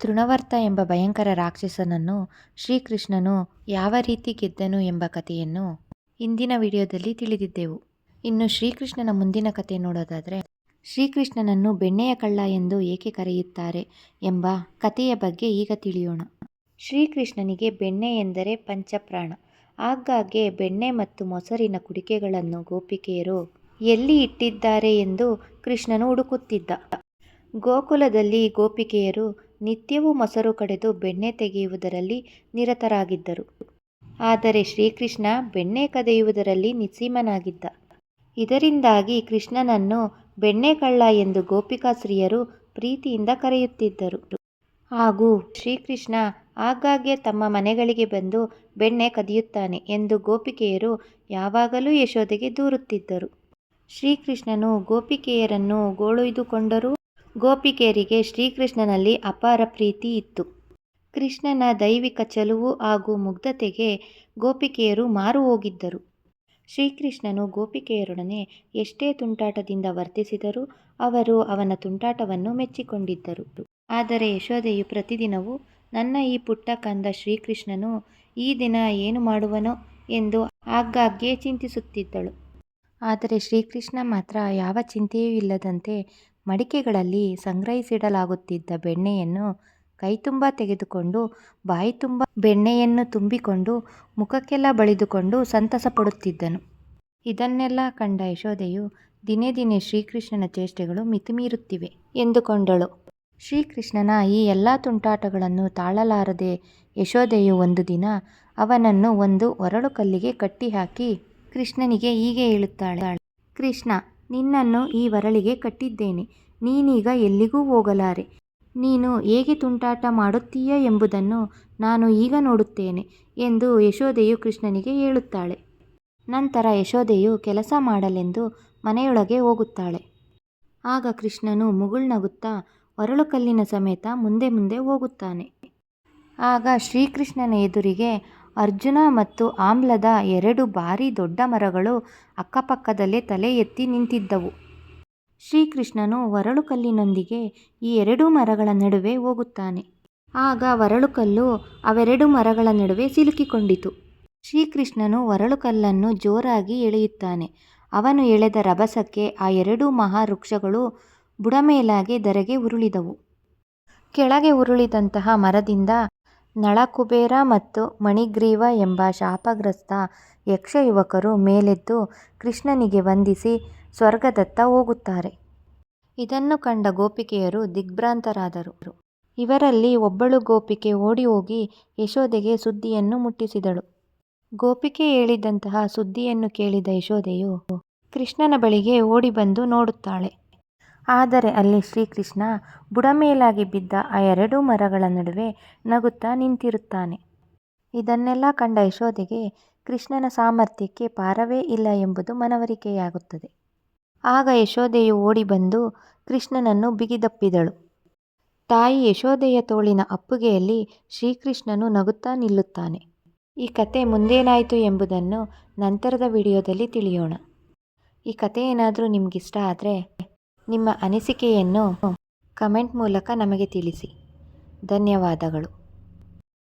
ತೃಣವರ್ತ ಎಂಬ ಭಯಂಕರ ರಾಕ್ಷಸನನ್ನು ಶ್ರೀಕೃಷ್ಣನು ಯಾವ ರೀತಿ ಗೆದ್ದನು ಎಂಬ ಕಥೆಯನ್ನು ಇಂದಿನ ವಿಡಿಯೋದಲ್ಲಿ ತಿಳಿದಿದ್ದೆವು. ಇನ್ನು ಶ್ರೀಕೃಷ್ಣನ ಮುಂದಿನ ಕಥೆ ನೋಡೋದಾದರೆ, ಶ್ರೀಕೃಷ್ಣನನ್ನು ಬೆಣ್ಣೆಯ ಕಳ್ಳ ಎಂದು ಏಕೆ ಕರೆಯುತ್ತಾರೆ ಎಂಬ ಕಥೆಯ ಬಗ್ಗೆ ಈಗ ತಿಳಿಯೋಣ. ಶ್ರೀಕೃಷ್ಣನಿಗೆ ಬೆಣ್ಣೆ ಎಂದರೆ ಪಂಚಪ್ರಾಣ. ಆಗಾಗ್ಗೆ ಬೆಣ್ಣೆ ಮತ್ತು ಮೊಸರಿನ ಕುಡಿಕೆಗಳನ್ನು ಗೋಪಿಕೆಯರು ಎಲ್ಲಿ ಇಟ್ಟಿದ್ದಾರೆ ಎಂದು ಕೃಷ್ಣನು ಹುಡುಕುತ್ತಿದ್ದ. ಗೋಕುಲದಲ್ಲಿ ಗೋಪಿಕೆಯರು ನಿತ್ಯವೂ ಮೊಸರು ಕಡೆದು ಬೆಣ್ಣೆ ತೆಗೆಯುವುದರಲ್ಲಿ ನಿರತರಾಗಿದ್ದರು. ಆದರೆ ಶ್ರೀಕೃಷ್ಣ ಬೆಣ್ಣೆ ಕದಿಯುವುದರಲ್ಲಿ ನಿಸ್ಸೀಮನಾಗಿದ್ದ. ಇದರಿಂದಾಗಿ ಕೃಷ್ಣನನ್ನು ಬೆಣ್ಣೆ ಕಳ್ಳ ಎಂದು ಗೋಪಿಕಾಸ್ತ್ರೀಯರು ಪ್ರೀತಿಯಿಂದ ಕರೆಯುತ್ತಿದ್ದರು. ಹಾಗೂ ಶ್ರೀಕೃಷ್ಣ ಆಗಾಗ್ಗೆ ತಮ್ಮ ಮನೆಗಳಿಗೆ ಬಂದು ಬೆಣ್ಣೆ ಕದಿಯುತ್ತಾನೆ ಎಂದು ಗೋಪಿಕೆಯರು ಯಾವಾಗಲೂ ಯಶೋದೆಗೆ ದೂರುತ್ತಿದ್ದರು. ಶ್ರೀಕೃಷ್ಣನು ಗೋಪಿಕೆಯರನ್ನು ಗೋಳೊಯ್ದುಕೊಂಡರೂ. ಗೋಪಿಕೆಯರಿಗೆ ಶ್ರೀಕೃಷ್ಣನಲ್ಲಿ ಅಪಾರ ಪ್ರೀತಿ ಇತ್ತು. ಕೃಷ್ಣನ ದೈವಿಕ ಚಲುವು ಹಾಗೂ ಮುಗ್ಧತೆಗೆ ಗೋಪಿಕೆಯರು ಮಾರು ಹೋಗಿದ್ದರು. ಶ್ರೀಕೃಷ್ಣನು ಗೋಪಿಕೆಯರೊಡನೆ ಎಷ್ಟೇ ತುಂಟಾಟದಿಂದ ವರ್ತಿಸಿದರೂ ಅವರು ಅವನ ತುಂಟಾಟವನ್ನು ಮೆಚ್ಚಿಕೊಂಡಿದ್ದರು. ಆದರೆ ಯಶೋದೆಯು ಪ್ರತಿದಿನವೂ, ನನ್ನ ಈ ಪುಟ್ಟ ಕಂದ ಶ್ರೀಕೃಷ್ಣನು ಈ ದಿನ ಏನು ಮಾಡುವನೋ? ಎಂದು ಆಗಾಗ್ಗೆ ಚಿಂತಿಸುತ್ತಿದ್ದಳು. ಆದರೆ ಶ್ರೀಕೃಷ್ಣ ಮಾತ್ರ ಯಾವ ಚಿಂತೆಯೂ ಇಲ್ಲದಂತೆ ಮಡಿಕೆಗಳಲ್ಲಿ ಸಂಗ್ರಹಿಸಿಡಲಾಗುತ್ತಿದ್ದ ಬೆಣ್ಣೆಯನ್ನು ಕೈತುಂಬ ತೆಗೆದುಕೊಂಡು ಬಾಯಿ ತುಂಬ ಬೆಣ್ಣೆಯನ್ನು ತುಂಬಿಕೊಂಡು, ಮುಖಕ್ಕೆಲ್ಲ ಬಳಿದುಕೊಂಡು ಸಂತಸ ಪಡುತ್ತಿದ್ದನು ಇದನ್ನೆಲ್ಲ ಕಂಡ ಯಶೋದೆಯು ದಿನೇ ದಿನೇ ಶ್ರೀಕೃಷ್ಣನ ಚೇಷ್ಟೆಗಳು ಮಿತಿಮೀರುತ್ತಿವೆ ಎಂದುಕೊಂಡಳು. ಶ್ರೀಕೃಷ್ಣನ ಈ ಎಲ್ಲ ತುಂಟಾಟಗಳನ್ನು ತಾಳಲಾರದೆ ಯಶೋದೆಯು ಒಂದು ದಿನ ಅವನನ್ನು ಒಂದು ಒರಳು ಕಲ್ಲಿಗೆ ಕಟ್ಟಿಹಾಕಿ ಕೃಷ್ಣನಿಗೆ ಹೀಗೆ ಹೇಳುತ್ತಾಳೆ. ಕೃಷ್ಣ ನಿನ್ನನ್ನು ಈ ಒರಳಿಗೆ ಕಟ್ಟಿದ್ದೇನೆ. ನೀನೀಗ ಎಲ್ಲಿಗೂ ಹೋಗಲಾರೆ. ನೀನು ಹೇಗೆ ತುಂಟಾಟ ಮಾಡುತ್ತೀಯ ಎಂಬುದನ್ನು ನಾನು ಈಗ ನೋಡುತ್ತೇನೆ ಎಂದು ಯಶೋದೆಯು ಕೃಷ್ಣನಿಗೆ ಹೇಳುತ್ತಾಳೆ. ನಂತರ ಯಶೋದೆಯು ಕೆಲಸ ಮಾಡಲೆಂದು ಮನೆಯೊಳಗೆ ಹೋಗುತ್ತಾಳೆ. ಆಗ ಕೃಷ್ಣನು ಮುಗುಳ್ನಗುತ್ತಾ ಒರಳು ಕಲ್ಲಿನ ಸಮೇತ ಮುಂದೆ ಮುಂದೆ ಹೋಗುತ್ತಾನೆ. ಆಗ ಶ್ರೀಕೃಷ್ಣನ ಎದುರಿಗೆ ಅರ್ಜುನ ಮತ್ತು ಆಮ್ಲದ ಎರಡು ಭಾರಿ ದೊಡ್ಡ ಮರಗಳು ಅಕ್ಕಪಕ್ಕದಲ್ಲೇ ತಲೆ ಎತ್ತಿ ನಿಂತಿದ್ದವು. ಶ್ರೀಕೃಷ್ಣನು ವರಳುಕಲ್ಲಿನೊಂದಿಗೆ ಈ ಎರಡೂ ಮರಗಳ ನಡುವೆ ಹೋಗುತ್ತಾನೆ. ಆಗ ವರಳುಕಲ್ಲು ಅವೆರಡು ಮರಗಳ ನಡುವೆ ಸಿಲುಕಿಕೊಂಡಿತು. ಶ್ರೀಕೃಷ್ಣನು ವರಳುಕಲ್ಲನ್ನು ಜೋರಾಗಿ ಎಳೆಯುತ್ತಾನೆ. ಅವನು ಎಳೆದ ರಭಸಕ್ಕೆ ಆ ಎರಡೂ ಮಹಾವೃಕ್ಷಗಳು ಬುಡಮೇಲಾಗಿ ಧರೆಗೆ ಉರುಳಿದವು. ಕೆಳಗೆ ಉರುಳಿದಂತಹ ಮರದಿಂದ ನಳಕುಬೇರ ಮತ್ತು ಮಣಿಗ್ರೀವ ಎಂಬ ಶಾಪಗ್ರಸ್ತ ಯಕ್ಷ ಯುವಕರು ಮೇಲೆದ್ದು ಕೃಷ್ಣನಿಗೆ ವಂದಿಸಿ ಸ್ವರ್ಗದತ್ತ ಹೋಗುತ್ತಾರೆ. ಇದನ್ನು ಕಂಡ ಗೋಪಿಕೆಯರು ದಿಗ್ಭ್ರಾಂತರಾದರು. ಇವರಲ್ಲಿ ಒಬ್ಬಳು ಗೋಪಿಕೆ ಓಡಿ ಹೋಗಿ ಯಶೋದೆಗೆ ಸುದ್ದಿಯನ್ನು ಮುಟ್ಟಿಸಿದಳು. ಗೋಪಿಕೆ ಹೇಳಿದಂತಹ ಸುದ್ದಿಯನ್ನು ಕೇಳಿದ ಯಶೋದೆಯು ಕೃಷ್ಣನ ಬಳಿಗೆ ಓಡಿ ಬಂದು ನೋಡುತ್ತಾಳೆ. ಆದರೆ ಅಲ್ಲಿ ಶ್ರೀಕೃಷ್ಣ ಬುಡಮೇಲಾಗಿ ಬಿದ್ದ ಆ ಎರಡೂ ಮರಗಳ ನಡುವೆ ನಗುತ್ತಾ ನಿಂತಿರುತ್ತಾನೆ. ಇದನ್ನೆಲ್ಲ ಕಂಡ ಯಶೋದೆಗೆ ಕೃಷ್ಣನ ಸಾಮರ್ಥ್ಯಕ್ಕೆ ಪಾರವೇ ಇಲ್ಲ ಎಂಬುದು ಮನವರಿಕೆಯಾಗುತ್ತದೆ. ಆಗ ಯಶೋದೆಯು ಓಡಿ ಬಂದು ಕೃಷ್ಣನನ್ನು ಬಿಗಿದಪ್ಪಿದಳು. ತಾಯಿ ಯಶೋದೆಯ ತೋಳಿನ ಅಪ್ಪುಗೆಯಲ್ಲಿ ಶ್ರೀಕೃಷ್ಣನು ನಗುತ್ತಾ ನಿಲ್ಲುತ್ತಾನೆ. ಈ ಕತೆ ಮುಂದೇನಾಯಿತು ಎಂಬುದನ್ನು ನಂತರದ ವಿಡಿಯೋದಲ್ಲಿ ತಿಳಿಯೋಣ. ಈ ಕತೆ ಏನಾದರೂ ನಿಮಗಿಷ್ಟ ಆದರೆ ನಿಮ್ಮ ಅನಿಸಿಕೆಯನ್ನು ಕಮೆಂಟ್ ಮೂಲಕ ನಮಗೆ ತಿಳಿಸಿ. ಧನ್ಯವಾದಗಳು.